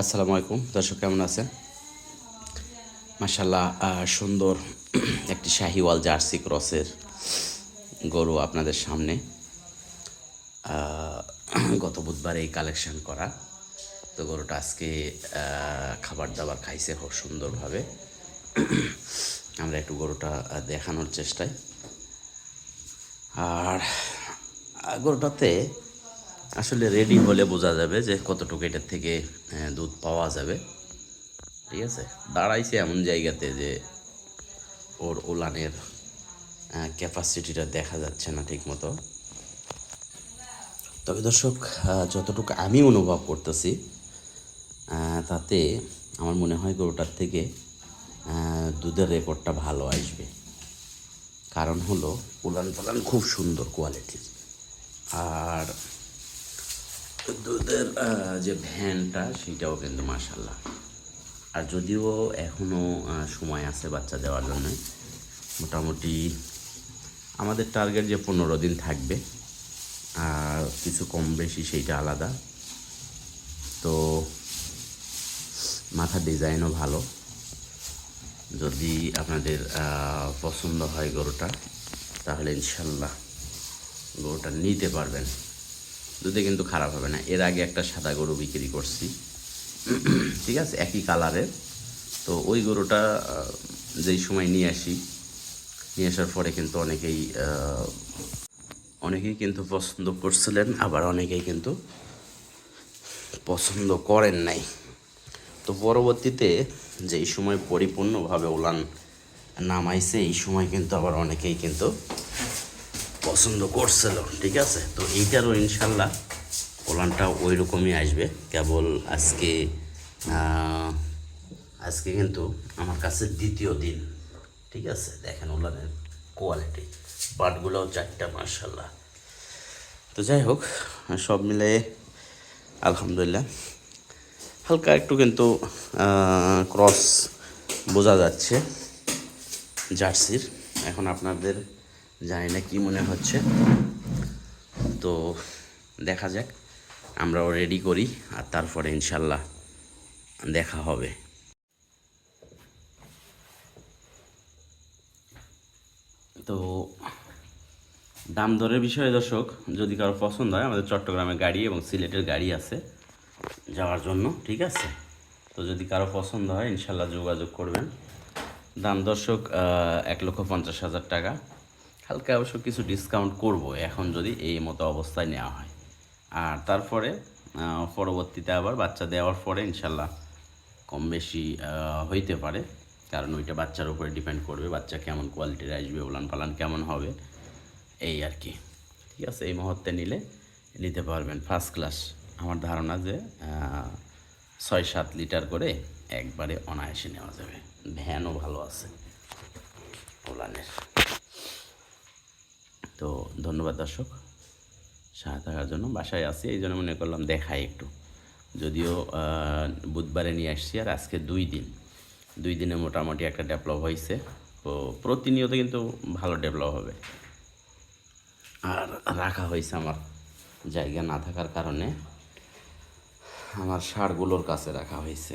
আসসালামু আলাইকুম। দর্শক, কেমন আছেন? মাসাল্লাহ সুন্দর একটি শাহিওয়াল জার্সি ক্রসের গরু আপনাদের সামনে। গত বুধবার এই কালেকশন করা। তো গরুটা আজকে খাবার দাবার খাইছে খুব সুন্দরভাবে। আমরা একটু গরুটা দেখানোর চেষ্টায়। আর গরুটাতে আসলে রেডি হলে বোঝা যাবে যে কতটুকু এটার থেকে দুধ পাওয়া যাবে। ঠিক আছে? দাঁড়াইছে এমন জায়গাতে যে ওর উলানের ক্যাপাসিটিটা দেখা যাচ্ছে না ঠিক মতো তবে দর্শক যতটুকু আমি অনুভব করতেছি তাতে আমার মনে হয় গরুটার থেকে দুধের রেকর্ডটা ভালো আসবে। কারণ হলো উলান পালান খুব সুন্দর কোয়ালিটির আর দুধের যে ভ্যানটা, সেটাও কিন্তু মাসাল্লাহ আর যদিও এখনও সময় আছে বাচ্চা দেওয়ার জন্য, মোটামুটি আমাদের টার্গেট যে পনেরো দিন থাকবে, আর কিছু কম বেশি সেইটা আলাদা। তো মাথার ডিজাইনও ভালো। যদি আপনাদের পছন্দ হয় গরুটা, তাহলে ইনশাল্লাহ গরুটা নিতে পারবেন। দুধে কিন্তু খারাপ হবে না। এর আগে একটা সাদা গরু বিক্রি করছি। ঠিক আছে? একই কালারের। তো ওই গরুটা যেই সময় নিয়ে আসি, নিয়ে আসার পরে কিন্তু অনেকেই অনেকেই কিন্তু পছন্দ করছিলেন, আবার অনেকেই কিন্তু পছন্দ করেন নাই। তো পরবর্তীতে যেই সময় পরিপূর্ণভাবে উলান নামাইছে, এই সময় কিন্তু আবার অনেকেই কিন্তু পছন্দ করছিল, ঠিক আছে? তো এইটারও ইনশাল্লাহ ওলানটা ওই রকমই আসবে। কেবল আজকে আজকে কিন্তু আমার কাছে দ্বিতীয় দিন, ঠিক আছে? দেখেন ওলানের কোয়ালিটি বাটগুলোও চারটা মার্শাল্লাহ তো যাই হোক, সব মিলে আলহামদুলিল্লাহ। হালকা একটু কিন্তু ক্রস বোঝা যাচ্ছে, জার্সির। এখন আপনাদের জানি না কী মনে হচ্ছে। তো দেখা যাক, আমরাও রেডি করি আর তারপরে ইনশাল্লাহ দেখা হবে। তো দাম দরের বিষয়ে দর্শক, যদি কারও পছন্দ হয়, আমাদের চট্টগ্রামে গাড়ি এবং সিলেটের গাড়ি আছে যাওয়ার জন্য, ঠিক আছে? তো যদি কারও পছন্দ হয়, ইনশাল্লাহ যোগাযোগ করবেন। দাম দর্শক এক লক্ষ পঞ্চাশ হাজার টাকা। হালকা অবশ্য কিছু ডিসকাউন্ট করব, এখন যদি এই মতো অবস্থায় নেওয়া হয়। আর তারপরে পরবর্তীতে আবার বাচ্চা দেওয়ার পরে ইনশাল্লাহ কম বেশি হইতে পারে। কারণ ওইটা বাচ্চার উপরে ডিপেন্ড করবে, বাচ্চা কেমন কোয়ালিটির আসবে উলান পালান কেমন হবে, এই আর কি। ঠিক আছে, এই মুহূর্তে নিলে নিতে পারবেন ফার্স্ট ক্লাস আমার ধারণা যে ছয় সাত লিটার করে একবারে অনায়াসে নেওয়া যাবে। ভ্যানও ভালো আছে, উলানের। তো ধন্যবাদ দর্শক। সাথে থাকার জন্য বাসায় আছি, এই জন্য মনে করলাম দেখাই একটু। যদিও বুধবারে নিয়ে আসছি আর আজকে দুই দিন। দুই দিনে মোটামুটি একটা ডেভেলপ হয়েছে তো প্রতিনিয়ত কিন্তু ভালো ডেভেলপ হবে। আর রাখা হয়েছে আমার জায়গা না থাকার কারণে আমার সারগুলোর কাছে রাখা হয়েছে